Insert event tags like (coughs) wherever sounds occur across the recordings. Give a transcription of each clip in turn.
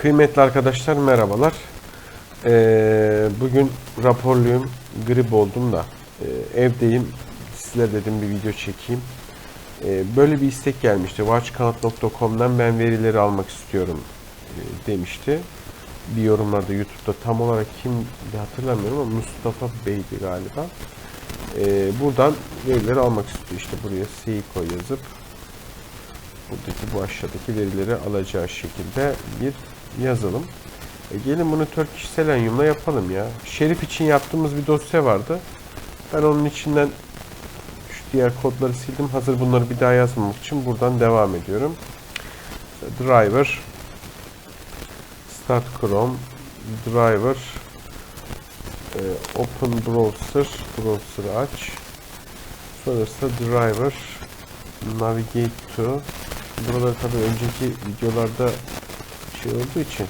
Kıymetli arkadaşlar merhabalar. Ee, bugün raporluyum, grip oldum da e, evdeyim. Size dedim bir video çekeyim. Ee, böyle bir istek gelmişti. watchkanat.com'dan ben verileri almak istiyorum e, demişti. Bir yorumlarda YouTube'da tam olarak kim hatırlamıyorum ama Mustafa Bey'di galiba. Ee, buradan verileri almak istiyor. İşte buraya Seiko yazıp buradaki bu aşağıdaki verileri alacağı şekilde bir yazalım. E gelin bunu Turkish Selenium'la yapalım ya. Şerif için yaptığımız bir dosya vardı. Ben onun içinden şu diğer kodları sildim. Hazır bunları bir daha yazmamak için buradan devam ediyorum. Driver Start Chrome Driver e, Open Browser Browser'ı aç. Sonrasında Driver Navigate to Buraları tabii önceki videolarda şey olduğu için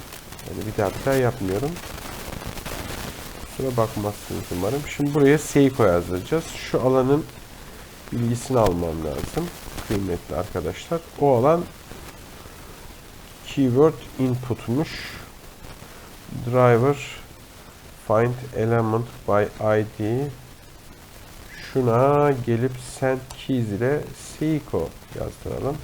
yani bir daha daha yapmıyorum. Kusura bakmazsınız umarım. Şimdi buraya Seiko yazdıracağız. Şu alanın bilgisini almam lazım. Kıymetli arkadaşlar. O alan keyword input'muş. Driver find element by id şuna gelip send keys ile Seiko yazdıralım.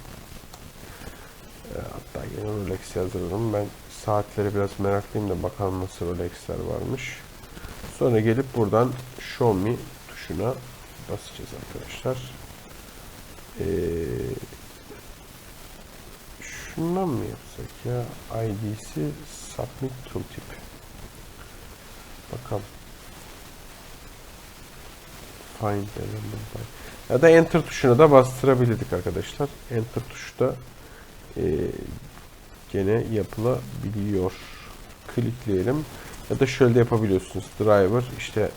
E, Hatta yine Rolex yazdıralım. Ben saatleri biraz meraklıyım da bakalım nasıl Rolex'ler varmış. Sonra gelip buradan Show Me tuşuna basacağız arkadaşlar. Ee, şundan mı yapsak ya? ID'si Submit Tooltip. Bakalım. Find element. Ya da Enter tuşuna da bastırabilirdik arkadaşlar. Enter tuşu da e, gene yapılabiliyor. Klikleyelim. Ya da şöyle de yapabiliyorsunuz. Driver işte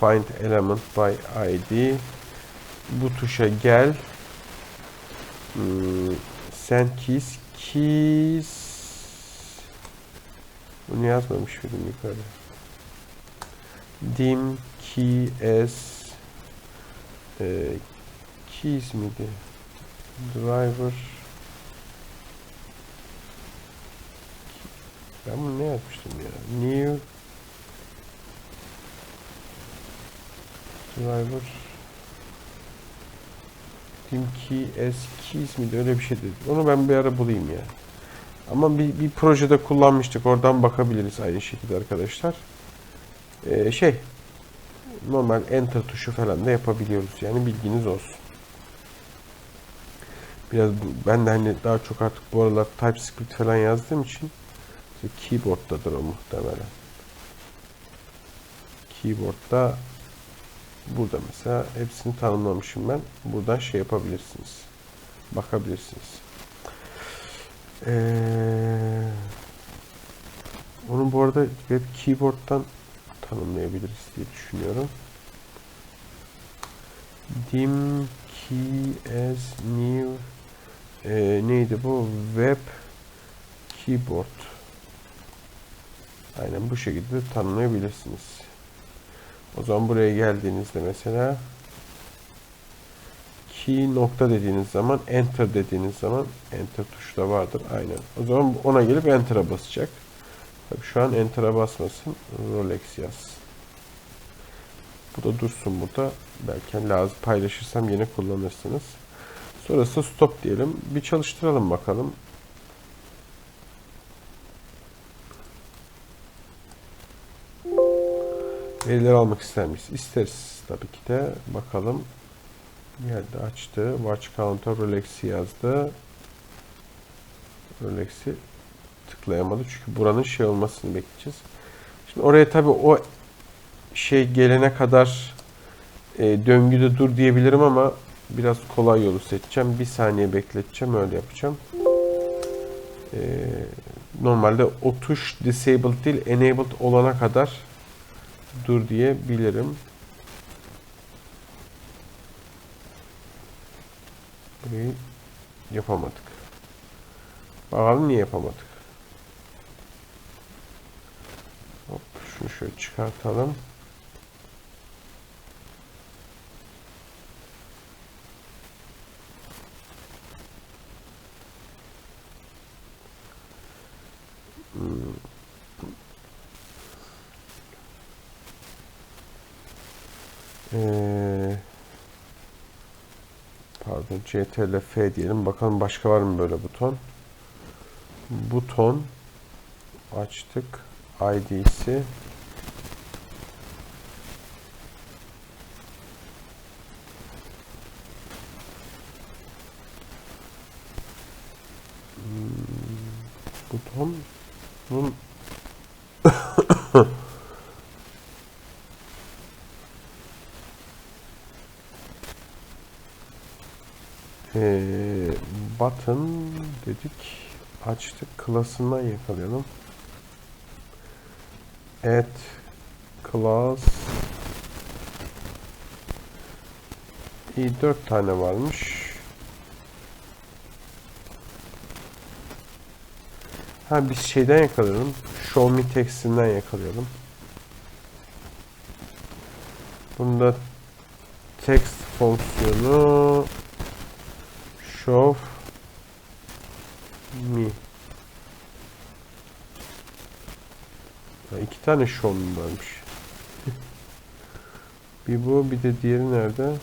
find element by id bu tuşa gel. Hmm, send keys keys. Bunu yazmamış mıydım yukarı dim key as e, keys miydi? Driver Ben bunu ne yapmıştım ya? New Driver Dim key as keys miydi? Öyle bir şey dedi. Onu ben bir ara bulayım ya. Ama bir, bir projede kullanmıştık. Oradan bakabiliriz aynı şekilde arkadaşlar. Ee, şey normal enter tuşu falan da yapabiliyoruz. Yani bilginiz olsun. Biraz bu, ben de hani daha çok artık bu aralar TypeScript falan yazdığım için keyboard'dadır o muhtemelen. Keyboard'da burada mesela hepsini tanımlamışım ben. Buradan şey yapabilirsiniz. Bakabilirsiniz. Ee, onu bu arada web keyboard'dan tanımlayabiliriz diye düşünüyorum. Dim key as new e, neydi bu? Web keyboard. Aynen bu şekilde tanımlayabilirsiniz. O zaman buraya geldiğinizde mesela key nokta dediğiniz zaman enter dediğiniz zaman enter tuşu da vardır. Aynen. O zaman ona gelip enter'a basacak. Tabii şu an enter'a basmasın. Rolex yaz. Bu da dursun burada. Belki lazım paylaşırsam yine kullanırsınız. Sonrasında stop diyelim. Bir çalıştıralım bakalım. Verileri almak ister miyiz? İsteriz tabii ki de. Bakalım. Geldi açtı. Watch Counter Rolex'i yazdı. Rolex'i tıklayamadı. Çünkü buranın şey olmasını bekleyeceğiz. Şimdi oraya tabii o şey gelene kadar e, döngüde dur diyebilirim ama biraz kolay yolu seçeceğim. Bir saniye bekleteceğim. Öyle yapacağım. E, normalde o tuş disabled değil enabled olana kadar dur diyebilirim. Burayı yapamadık. Bakalım niye yapamadık. Hop, şunu şöyle çıkartalım. Ee, pardon CTRL F diyelim. Bakalım başka var mı böyle buton? Buton açtık. ID'si buton bunun Ee, button dedik açtık klasından yakalayalım. Add class. İyi dört tane varmış. Ha biz şeyden yakalayalım. Show me textinden yakalayalım. Bunda text fonksiyonu show me Ha, iki tane show me varmış? (laughs) Bir bu bir de diğeri nerede?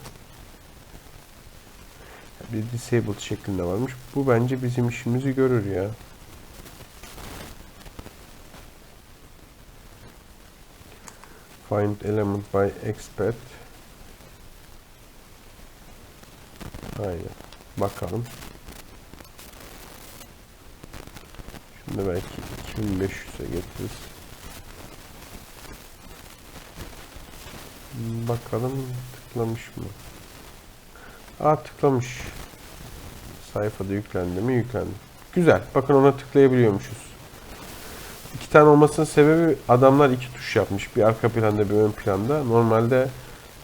Bir disabled şeklinde varmış. Bu bence bizim işimizi görür ya. Find element by expert. Aynen bakalım. Şimdi belki 2500'e getiririz. Bakalım tıklamış mı? Aa tıklamış. Sayfada yüklendi mi? Yüklendi. Güzel. Bakın ona tıklayabiliyormuşuz. İki tane olmasının sebebi adamlar iki tuş yapmış. Bir arka planda bir ön planda. Normalde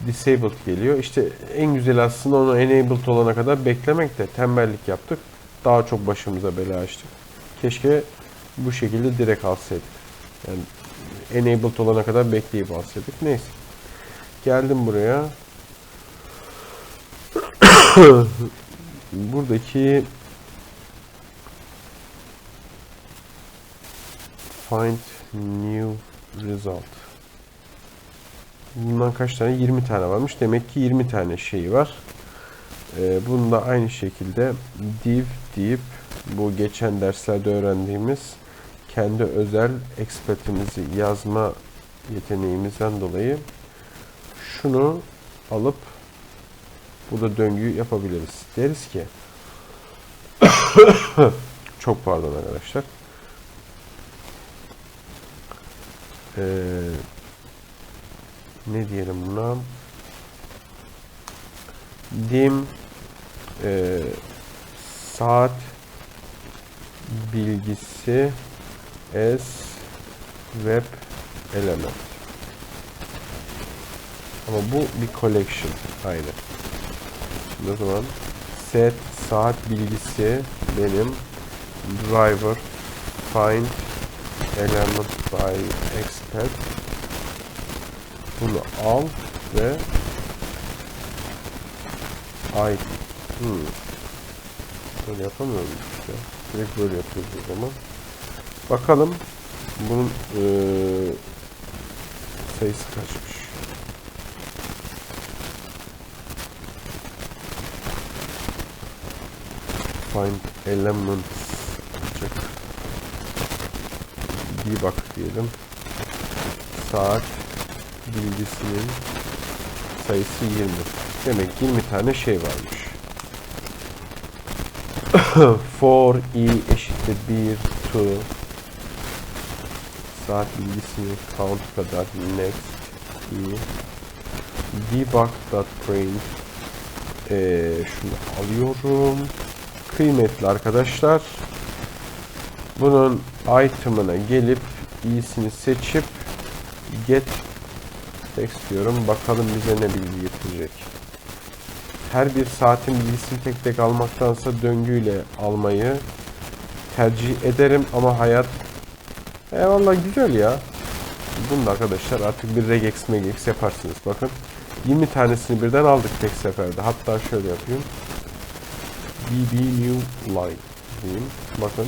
disabled geliyor. İşte en güzel aslında onu enabled olana kadar beklemek de tembellik yaptık. Daha çok başımıza bela açtık. Keşke bu şekilde direkt alsaydık. Yani enabled olana kadar bekleyip alsaydık. Neyse. Geldim buraya. (coughs) Buradaki Find new result. Bundan kaç tane? 20 tane varmış. Demek ki 20 tane şey var. Ee, bunu da aynı şekilde div deyip bu geçen derslerde öğrendiğimiz kendi özel expertimizi yazma yeteneğimizden dolayı şunu alıp burada döngüyü yapabiliriz. Deriz ki (coughs) çok pardon arkadaşlar. Ee, ne diyelim buna? Dim e, saat bilgisi as web element. Ama bu bir collection. Aynen. Şimdi o zaman set saat bilgisi benim driver find element by expert bunu al ve id hmm. böyle yapamıyorum işte. Direkt böyle yapıyoruz o zaman. Bakalım bunun ee, sayısı kaçmış? Find elements. Olacak debug diyelim. Saat bilgisinin sayısı 20. Demek 20 tane şey varmış. (coughs) for i eşittir 1 to saat bilgisinin count kadar next i debug.print ee, şunu alıyorum kıymetli arkadaşlar bunun item'ına gelip iyisini seçip get text diyorum. Bakalım bize ne bilgi getirecek. Her bir saatin bilgisini tek tek almaktansa döngüyle almayı tercih ederim ama hayat eyvallah güzel ya. Bunu da arkadaşlar artık bir regex megex yaparsınız. Bakın 20 tanesini birden aldık tek seferde. Hatta şöyle yapayım. bb new line diyeyim. Bakın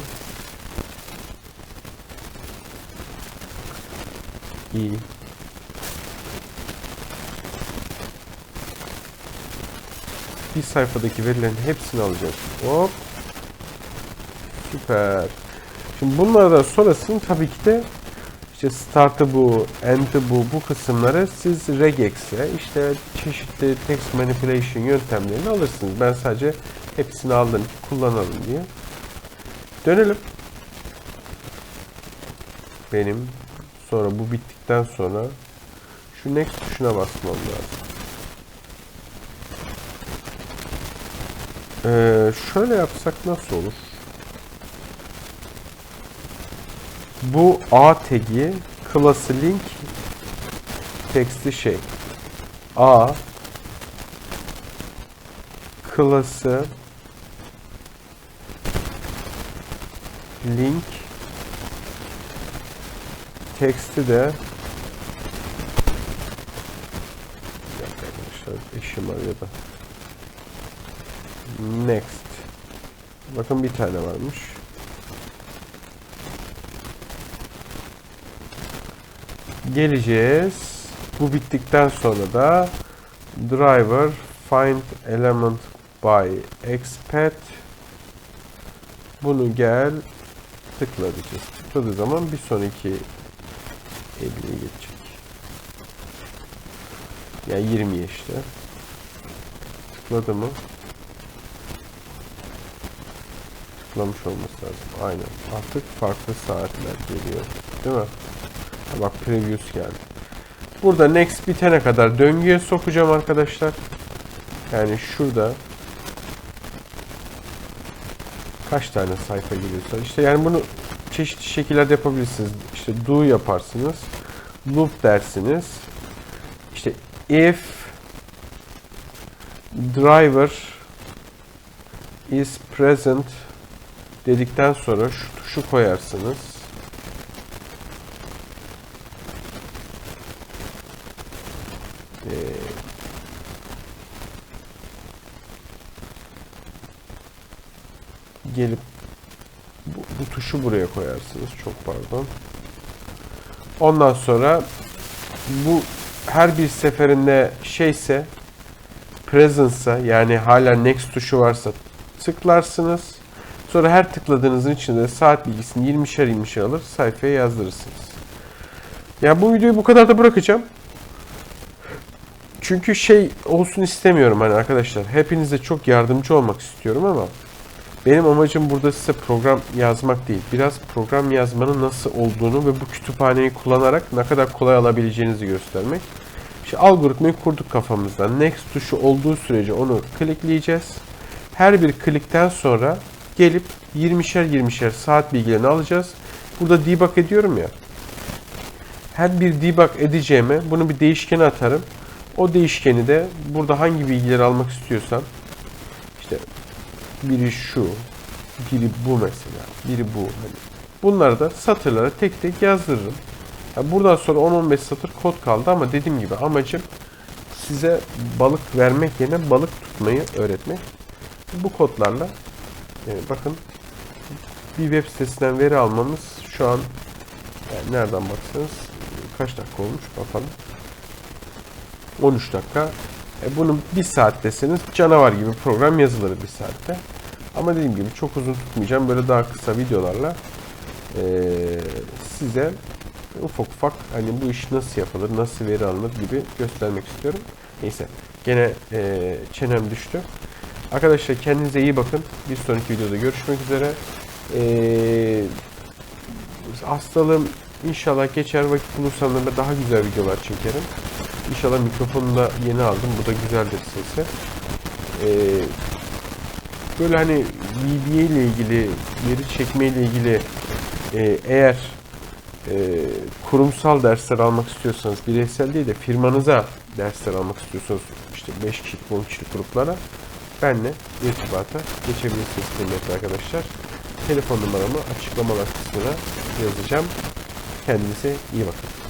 iyi. Bir sayfadaki verilerin hepsini alacağız. Hop. Süper. Şimdi bunlardan sonrasını tabii ki de işte start'ı bu, end'i bu, bu kısımları siz regex'e işte çeşitli text manipulation yöntemlerini alırsınız. Ben sadece hepsini aldım ki kullanalım diye. Dönelim. Benim sonra bu bittikten sonra şu next tuşuna basmam lazım. Ee, şöyle yapsak nasıl olur? Bu A tagi klası link teksti şey. A klası link teksti de Bir dakika arkadaşlar eşim arıyor da next bakın bir tane varmış geleceğiz bu bittikten sonra da driver find element by expat bunu gel tıkla diyeceğiz. Tıkladığı zaman bir sonraki evliliğe geçecek. Yani 20 işte. Tıkladı mı? Tıklamış olması lazım. Aynen. Artık farklı saatler geliyor. Değil mi? Ha bak previous geldi. Burada next bitene kadar döngüye sokacağım arkadaşlar. Yani şurada kaç tane sayfa giriyorsa işte yani bunu çeşitli şekillerde yapabilirsiniz. İşte do yaparsınız. Loop dersiniz. İşte if driver is present dedikten sonra şu tuşu koyarsınız. Ee, gelip bu, bu tuşu buraya koyarsınız. Çok pardon. Ondan sonra bu her bir seferinde şeyse presence'a yani hala next tuşu varsa tıklarsınız. Sonra her tıkladığınızın içinde saat bilgisini 20'şer 20'şer alır sayfaya yazdırırsınız. Yani bu videoyu bu kadar da bırakacağım. Çünkü şey olsun istemiyorum hani arkadaşlar. Hepinize çok yardımcı olmak istiyorum ama benim amacım burada size program yazmak değil. Biraz program yazmanın nasıl olduğunu ve bu kütüphaneyi kullanarak ne kadar kolay alabileceğinizi göstermek. İşte algoritmayı kurduk kafamızda. Next tuşu olduğu sürece onu klikleyeceğiz. Her bir klikten sonra gelip 20'şer 20'şer saat bilgilerini alacağız. Burada debug ediyorum ya. Her bir debug edeceğime bunu bir değişkene atarım. O değişkeni de burada hangi bilgileri almak istiyorsan işte biri şu, biri bu mesela, biri bu. Hani bunları da satırlara tek tek yazdırırım. Yani buradan sonra 10-15 satır kod kaldı ama dediğim gibi amacım size balık vermek yerine balık tutmayı öğretmek. Bu kodlarla yani bakın bir web sitesinden veri almamız şu an yani nereden baksanız kaç dakika olmuş bakalım. 13 dakika. E bunun bir saat deseniz canavar gibi program yazılır bir saatte. Ama dediğim gibi çok uzun tutmayacağım. Böyle daha kısa videolarla e, size ufak ufak hani bu iş nasıl yapılır, nasıl veri alınır gibi göstermek istiyorum. Neyse gene e, çenem düştü. Arkadaşlar kendinize iyi bakın. Bir sonraki videoda görüşmek üzere. E, hastalığım inşallah geçer vakit bulursam da daha güzel videolar çekerim. İnşallah mikrofonu da yeni aldım. Bu da güzeldir sesi. Ee, böyle hani VBA ile ilgili, veri çekme ile ilgili e, eğer e, kurumsal dersler almak istiyorsanız, bireysel değil de firmanıza dersler almak istiyorsanız işte 5 kişilik, 10 kişilik gruplara benle irtibata geçebilirsiniz kıymetli arkadaşlar. Telefon numaramı açıklamalar kısmına yazacağım. Kendinize iyi bakın.